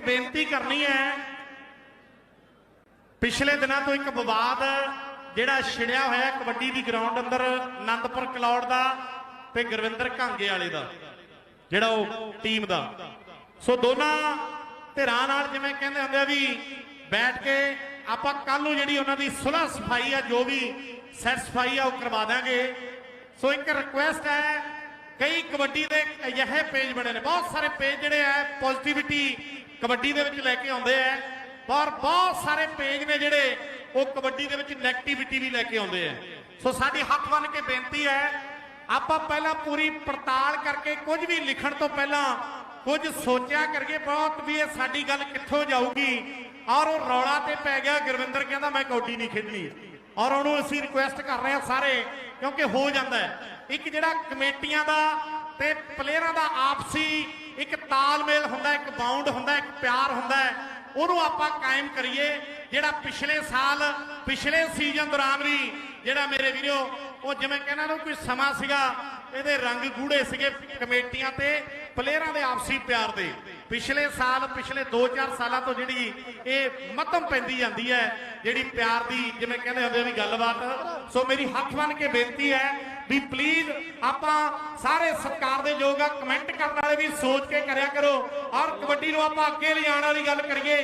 ਬੇਨਤੀ ਕਰਨੀ ਹੈ। ਪਿਛਲੇ ਦਿਨਾਂ ਤੋਂ ਇੱਕ ਵਿਵਾਦ ਜਿਹੜਾ ਛਿੜਿਆ ਹੋਇਆ ਕਬੱਡੀ ਦੀ ਗਰਾਊਂਡ ਅੰਦਰ ਆਨੰਦਪੁਰ ਕਲੌੜ ਦਾ ਤੇ ਗੁਰਵਿੰਦਰ ਘਾਂਗੇ ਵਾਲੇ ਦਾ, ਜਿਹੜਾ ਉਹ ਟੀਮ ਦਾ। ਸੋ ਦੋਨਾਂ ਧਿਰਾਂ ਨਾਲ ਜਿਵੇਂ ਕਹਿੰਦੇ ਹੁੰਦੇ ਆ ਵੀ ਬੈਠ ਕੇ ਆਪਾਂ ਕੱਲ ਨੂੰ ਜਿਹੜੀ ਉਹਨਾਂ ਦੀ ਸੁਲਹ ਸਫ਼ਾਈ ਆ, ਜੋ ਵੀ ਸੈਟੀਸਫਾਈ ਆ, ਉਹ ਕਰਵਾ ਦਾਂਗੇ ਸੋ ਇੱਕ ਰਿਕੁਐਸਟ ਹੈ, ਕਈ ਕਬੱਡੀ ਦੇ ਅਜਿਹੇ ਪੇਜ ਬਣੇ ਨੇ। ਬਹੁਤ ਸਾਰੇ ਪੇਜ ਜਿਹੜੇ ਆ ਪੋਜ਼ਿਟਿਵਿਟੀ ਕਬੱਡੀ ਦੇ ਵਿੱਚ ਲੈ ਕੇ ਆਉਂਦੇ ਆ। ਪਰ ਬਹੁਤ ਸਾਰੇ ਪੇਜ ਨੇ ਜਿਹੜੇ ਉਹ ਕਬੱਡੀ ਦੇ ਵਿੱਚ 네ਗੇਟਿਵਿਟੀ ਵੀ ਲੈ ਕੇ ਆਉਂਦੇ ਆ। ਸੋ ਸਾਡੀ ਹੱਥ ਬੰਨ ਕੇ ਬੇਨਤੀ ਹੈ, ਆਪਾਂ ਪਹਿਲਾਂ ਪੂਰੀ ਪੜਤਾਲ ਕਰਕੇ ਕੁਝ ਵੀ ਲਿਖਣ ਤੋਂ ਪਹਿਲਾਂ ਕੁਝ ਸੋਚਿਆ ਕਰਕੇ ਬਹੁਤ ਵੀ ਇਹ ਸਾਡੀ ਗੱਲ ਕਿੱਥੋਂ ਜਾਊਗੀ। ਔਰ ਉਹ ਰੌਲਾ ਤੇ ਪੈ ਗਿਆ, ਗੁਰਵਿੰਦਰ ਕਹਿੰਦਾ, ਮੈਂ ਕੌਡੀ ਨਹੀਂ ਖੇਡਣੀ। ਔਰ ਉਹਨੂੰ ਅਸੀਂ ਰਿਕੁਐਸਟ ਕਰ ਰਹੇ ਹਾਂ ਸਾਰੇ, ਕਿਉਂਕਿ ਹੋ ਜਾਂਦਾ ਇੱਕ ਜਿਹੜਾ ਕਮੇਟੀਆਂ ਦਾ ਤੇ ਪਲੇਅਰਾਂ ਦਾ ਆਪਸੀ ਇੱਕ ਤਾਲਮੇਲ ਹੁੰਦਾ, ਇੱਕ ਬਾਉਂਡ ਹੁੰਦਾ, ਇੱਕ ਪਿਆਰ ਹੁੰਦਾ, ਉਹਨੂੰ ਆਪਾਂ ਕਾਇਮ ਕਰੀਏ। ਜਿਹੜਾ ਪਿਛਲੇ ਸਾਲ, ਪਿਛਲੇ ਸੀਜ਼ਨ ਦੌਰਾਨ ਵੀ ਜਿਹੜਾ ਮੇਰੇ ਵੀਰੋ, ਉਹ ਜਿਵੇਂ ਕਹਿੰਦਾ ਨਾ, ਕੋਈ ਸਮਾਂ ਸੀਗਾ, ਇਹਦੇ ਰੰਗ ਗੂੜੇ ਸੀਗੇ ਕਮੇਟੀਆਂ ਤੇ, ਪਲੇਅਰਾਂ ਦੇ ਆਪਸੀ ਪਿਆਰ ਦੇ। ਪਿਛਲੇ ਸਾਲ, ਪਿਛਲੇ 2-4 ਸਾਲਾਂ ਤੋਂ ਜਿਹੜੀ ਇਹ ਮੱਧਮ ਪੈਂਦੀ ਜਾਂਦੀ ਹੈ, ਜਿਹੜੀ ਪਿਆਰ ਦੀ ਜਿਵੇਂ ਕਹਿੰਦੇ ਹੁੰਦੇ ਵੀ ਗੱਲਬਾਤ। ਸੋ ਮੇਰੀ ਹੱਥ ਬੰਨ ਕੇ ਬੇਨਤੀ ਹੈ ਵੀ ਪਲੀਜ਼ ਆਪਾਂ ਸਾਰੇ ਸਰਕਾਰ ਦੇ ਯੋਗ ਆ ਕਮੈਂਟ ਕਰਨ ਵਾਲੇ ਵੀ ਸੋਚ ਕੇ ਕਰਿਆ ਕਰੋ ਔਰ ਕਬੱਡੀ ਨੂੰ ਆਪਾਂ ਅੱਗੇ ਲਿਆਉਣ ਵਾਲੀ ਗੱਲ ਕਰੀਏ।